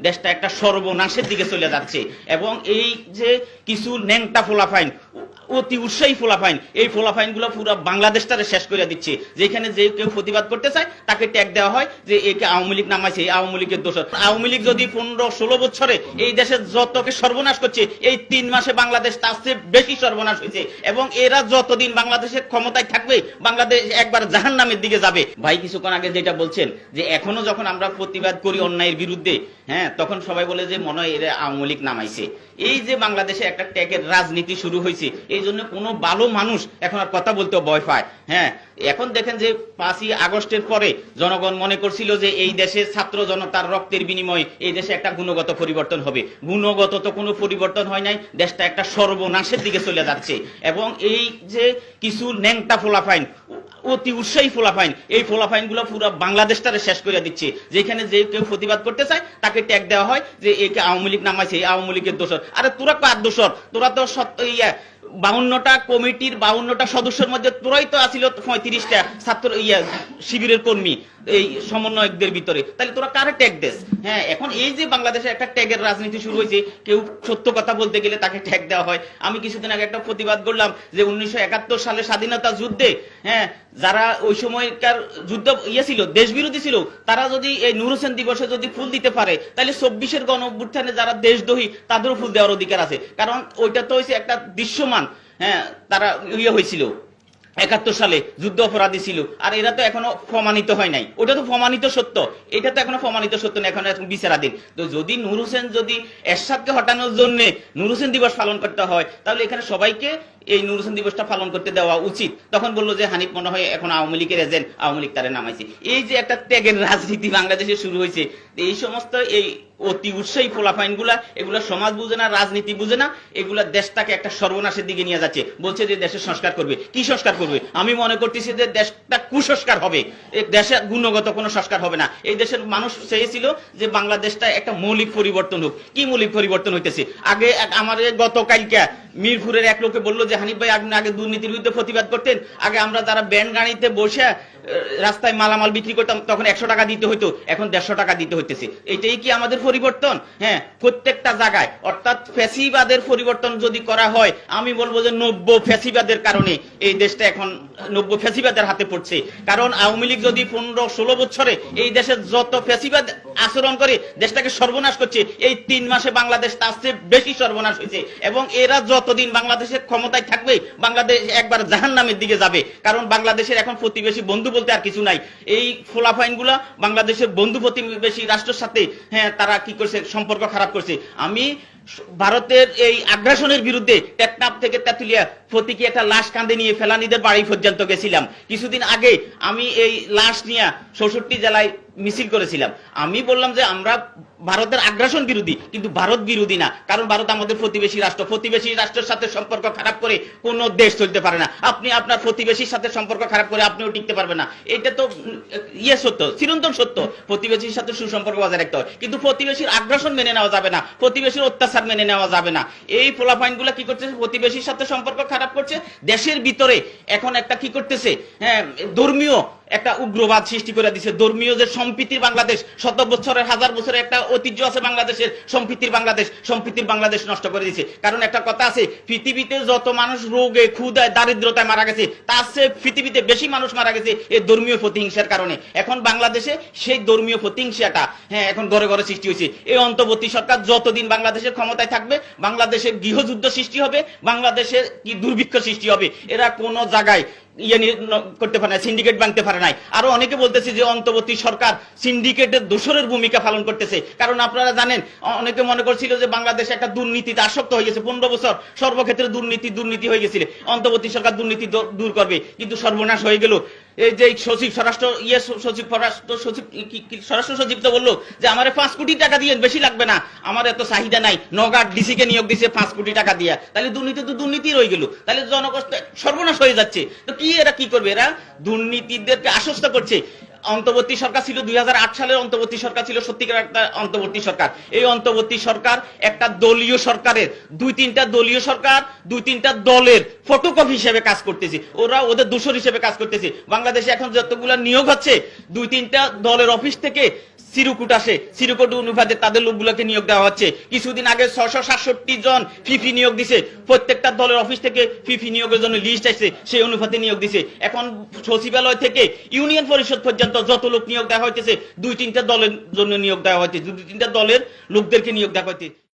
দেশটা একটা সর্বনাশের দিকে চলে যাচ্ছে। এবং এই যে কিছু ন্যাংটা ফোলাফাইন, অতি উৎসাহী ফোলাফাইন, এই ফোলাফাইনগুলো পুরো বাংলাদেশটারে শেষ করে দিচ্ছে। যেখানে যে কেউ প্রতিবাদ করতে চায়, তাকে ট্যাগ দেওয়া হয় যে একে আওয়ামী লীগ নামাইছে, এই আওয়ামী লীগের দোষ। আওয়ামী লীগ যদি পনেরো ষোলো বছরে এই দেশের যতকে সর্বনাশ করছে, এই তিন মাসে বাংলাদেশ তার চেয়ে বেশি সর্বনাশ হয়েছে। এবং এরা যতদিন বাংলাদেশের ক্ষমতায় থাকবে, বাংলাদেশ একবার জাহান নামের দিকে যাবে। ভাই, কিছুক্ষণ আগে যেটা বলছেন, যে এখনও যখন আমরা প্রতিবাদ করি অন্যায়ের বিরুদ্ধে হ্যাঁ তখন সবাই বলে যে মনে হয় এরা আওয়ামী লীগ নামাইছে। এই যে বাংলাদেশে একটা ট্যাগের রাজনীতি শুরু হয়েছে, এই জন্য কোনো ভালো মানুষ এখন আর কথা বলতেও ভয় পায়। হ্যাঁ এখন দেখেন যে পাঁচই আগস্টের পরে জনগণ মনে করছিল যে এই দেশে ছাত্র জনতার রক্তের বিনিময়ে এই দেশে একটা গুণগত পরিবর্তন হবে। গুণগত তো কোনো পরিবর্তন হয় নাই, দেশটা একটা সর্বনাশের দিকে চলে যাচ্ছে। এবং এই যে কিছু ন্যাংটা ফোলাফাইন অতি উৎসাহী ফোলাফাইন। এই ফোলাফাইনগুলো পুরো বাংলাদেশটারে শেষ করে দিচ্ছে। যেখানে যে কেউ প্রতিবাদ করতে চায়, তাকে ট্যাগ দেওয়া হয় যে একে আওয়ামী লীগ নামাইছে আওয়ামী লীগের দোষর। আরে তোরা কার দোষর? তোরা তো সত্য ইয়া বাউন্নটা কমিটির বাউন্নটা সদস্যের মধ্যে তোরাই তো আসিল পঁয়ত্রিশটা ছাত্র, ইয়া, শিবিরের কর্মী, এই সমন্বয়কদের ভিতরে। তাহলে তোরা কারে ট্যাগ দেস? হ্যাঁ এখন এই যে বাংলাদেশে একটা ট্যাগের রাজনীতি শুরু হয়েছে, কেউ সত্য কথা বলতে গেলে তাকে ট্যাগ দেওয়া হয়। আমি কিছুদিন আগে একটা প্রতিবাদ করলাম যে উনিশশো একাত্তর সালে স্বাধীনতা যুদ্ধে হ্যাঁ যারা ওই সময়কার যুদ্ধ ইয়ে ছিল দেশ বিরোধী ছিল, তারা যদি এই নুর হোসেন দিবসে যদি ফুল দিতে পারে, তাহলে চব্বিশের গণ অভ্যুত্থানে যারা দেশদ্রোহী, তাদেরও ফুল দেওয়ার অধিকার আছে। কারণ ওইটা তো হয়েছে একটা দৃশ্যমান হ্যাঁ তারা ইয়ে হয়েছিল, একাত্তর সালে যুদ্ধ অপরাধী ছিল, আর এরা তো এখনও প্রমাণিত হয় নাই। ওটা তো প্রমাণিত সত্য। এটা তো এখনও প্রমাণিত সত্য না, এখন এখন বিচারাধীন তো যদি নূর হোসেন যদি এরশাদকে হটানোর জন্য নূর হোসেন দিবস পালন করতে হয়, তাহলে এখানে সবাইকে এই নূর হোসেন দিবসটা পালন করতে দেওয়া উচিত। তখন বলল যে, হানিফ মনে হয় এখন আওয়ামী লীগের এজেন্ট আওয়ামী লীগ তারে নামাইছে। এই যে একটা ত্যাগের রাজনীতি বাংলাদেশে শুরু হয়েছে, এই সমস্ত এই অতি উৎসাহী ফোলাফাইনগুলা এগুলা সমাজ বুঝে না, রাজনীতি বুঝে না, এগুলা দেশটাকে একটা সর্বনাশের দিকে নিয়ে যাচ্ছে। বলছে যে, দেশের সংস্কার করবে। কি সংস্কার করবে? আমি মনে করতেছি যে, দেশটা কুসংস্কার হবে। দেশে গুণগত কোনো সংস্কার হবে না। এই দেশের মানুষ চেয়েছিল যে, বাংলাদেশটা একটা মৌলিক পরিবর্তন হোক। কি মৌলিক পরিবর্তন হইতেছে? আগে আমার গতকালকে মিরপুরের এক লোকে বলল যে, হানিফ ভাই, আপনি আগে দুর্নীতির বিরুদ্ধে প্রতিবাদ করতেন। আগে আমরা যারা ব্যান্ড গাড়িতে বসে রাস্তায় মালামাল বিক্রি করতাম, তখন একশো টাকা দিতে হইতো। এখন দেড়শো টাকা দিতে হইতেছে। এটাই কি আমাদের পরিবর্তন? হ্যাঁ প্রত্যেকটা জায়গায়। অর্থাৎ ফ্যাসিবাদের পরিবর্তন যদি করা হয়, আমি বলব যে নব্য ফ্যাসিবাদের কারণে এই দেশটা এখন নব্য ফ্যাসিবাদের হাতে পড়ছে। কারণ আওয়ামী লীগ যদি পনেরো, ষোলো বছরে এই দেশের যত ফ্যাসিবাদ আচরণ করে, দেশটাকে সর্বনাশ করছে, এই তিন মাসে বাংলাদেশ তার চেয়ে বেশি সর্বনাশ হয়েছে। এবং এরা যতদিন বাংলাদেশের ক্ষমতায় থাকবে, বাংলাদেশ একবার জাহান নামের দিকে যাবে। কারণ বাংলাদেশের এখন প্রতিবেশী বন্ধু বলতে আর কিছু নাই। এই ফোলাফাইনগুলা বাংলাদেশের বন্ধু প্রতিবেশী রাষ্ট্রের সাথে হ্যাঁ তারা কি করছে, সম্পর্ক খারাপ করছে। আমি ভারতের এই আগ্রাসনের বিরুদ্ধে টেকনাপ থেকে তেতুলিয়া প্রতীকী একটা লাশ কাঁধে নিয়ে ফেলানিদের বাড়ি পর্যন্ত গেছিলাম। কিছুদিন আগে আমি এই লাশ নিয়ে চৌষট্টি জেলায় মিছিল করেছিলাম। আমি বললাম যে আমরা ভারতের আগ্রাসন বিরোধী, কিন্তু ভারত বিরোধী না, কারণ ভারত আমাদের প্রতিবেশী রাষ্ট্র। প্রতিবেশী রাষ্ট্রের সাথে সম্পর্ক খারাপ করে কোনো দেশ চলতে পারে না। আপনি আপনার প্রতিবেশীর সাথে সম্পর্ক খারাপ করে আপনিও টিকতে পারবেন না। এটা তো ইয়ে সত্য, চিরন্তন সত্য। প্রতিবেশীর সাথে সুসম্পর্ক বজায় রাখতে হয়। কিন্তু প্রতিবেশীর আগ্রাসন মেনে নেওয়া যাবে না। প্রতিবেশীর অত্যাচার মেনে নেওয়া যাবে না। এই ফোলাফাইনগুলা কি করতেছে? প্রতিবেশীর সাথে সম্পর্ক খারাপ করছে, দেশের ভিতরে এখন একটা কি করতেছে? হ্যাঁ ধর্মীয় একটা উগ্রবাদ সৃষ্টি করে দিছে। ধর্মীয় যে সম্প্রীতির বাংলাদেশ, শত বছরের, হাজার বছরের একটা ঐতিহ্য আছে বাংলাদেশের, সম্প্রীতির বাংলাদেশ সম্প্রীতির বাংলাদেশ নষ্ট করে দিছে। কারণ একটা কথা আছে, পৃথিবীতে যত মানুষ রোগে ক্ষুদায় দারিদ্রতায় মারা গেছে, তার চেয়ে পৃথিবীতে বেশি মানুষ মারা গেছে এই ধর্মীয় প্রতিহিংসার কারণে। এখন বাংলাদেশে সেই ধর্মীয় প্রতিহিংসাটা হ্যাঁ এখন ঘরে ঘরে সৃষ্টি হয়েছে। এই অন্তর্বর্তী সরকার যতদিন বাংলাদেশের ক্ষমতায় থাকবে, বাংলাদেশের গৃহযুদ্ধ সৃষ্টি হবে, বাংলাদেশের কি দুর্ভিক্ষ সৃষ্টি হবে, এরা কোনো জায়গায় ইয়ে করতে পারে না সিন্ডিকেট ভাঙতে পারে নাই। আরও অনেকে বলতেছে যে অন্তর্বর্তী সরকার সিন্ডিকেটের দোষরের ভূমিকা পালন করতেছে। কারণ আপনারা জানেন অনেকে মনে করছিল যে বাংলাদেশে একটা দুর্নীতিতে আসক্ত হয়ে গেছে। পনেরো বছর সর্বক্ষেত্রে দুর্নীতি দুর্নীতি হয়ে গেছিল। অন্তর্বর্তী সরকার দুর্নীতি দূর করবে। কিন্তু সর্বনাশ হয়ে গেল। যে সচিব, স্বরাষ্ট্র ইয়ে সচিব সচিব স্বরাষ্ট্র সচিব তো বলল যে আমার পাঁচ কোটি টাকা দিয়ে বেশি লাগবে না। আমার এত চাহিদা নাই। নগার ডিসি কে নিয়োগ দিছে পাঁচ কোটি টাকা দিয়ে। তাহলে দুর্নীতি তো দুর্নীতি রয়ে গেল। তাহলে জনকষ্ট সর্বনাশ হয়ে যাচ্ছে। তো কি এরা কি করবে? এরা দুর্নীতিদেরকে আশ্বস্ত করছে। অন্তর্বর্তী সরকার ছিল দুই সালের অন্তর্বর্তী সরকার ছিল সত্যিকার একটা অন্তর্বর্তী সরকার। এই অন্তর্বর্তী সরকার একটা দলীয় সরকারের, দুই তিনটা দলীয় সরকার, দুই তিনটা দলের ফটোকপি হিসেবে কাজ করতেছি। ওরা ওদের দূষণ হিসেবে কাজ করতেছি। বাংলাদেশে এখন যতগুলো নিয়োগ হচ্ছে, দুই তিনটা দলের অফিস থেকে সিরুকুট আসে। সিরুকুট অনুপাতে তাদের লোকগুলোকে নিয়োগ দেওয়া হচ্ছে। কিছুদিন আগে ছশো সাতষট্টি জন ফিফি নিয়োগ দিছে। প্রত্যেকটা দলের অফিস থেকে ফিফি নিয়োগের জন্য লিস্ট আসছে। সেই অনুপাতে নিয়োগ দিছে। এখন সচিবালয় থেকে ইউনিয়ন পরিষদ পর্যন্ত যত লোক নিয়োগ দেওয়া হইতেছে, দুই তিনটা দলের জন্য নিয়োগ দেওয়া হচ্ছে দুই তিনটা দলের লোকদেরকে নিয়োগ দেওয়া হচ্ছে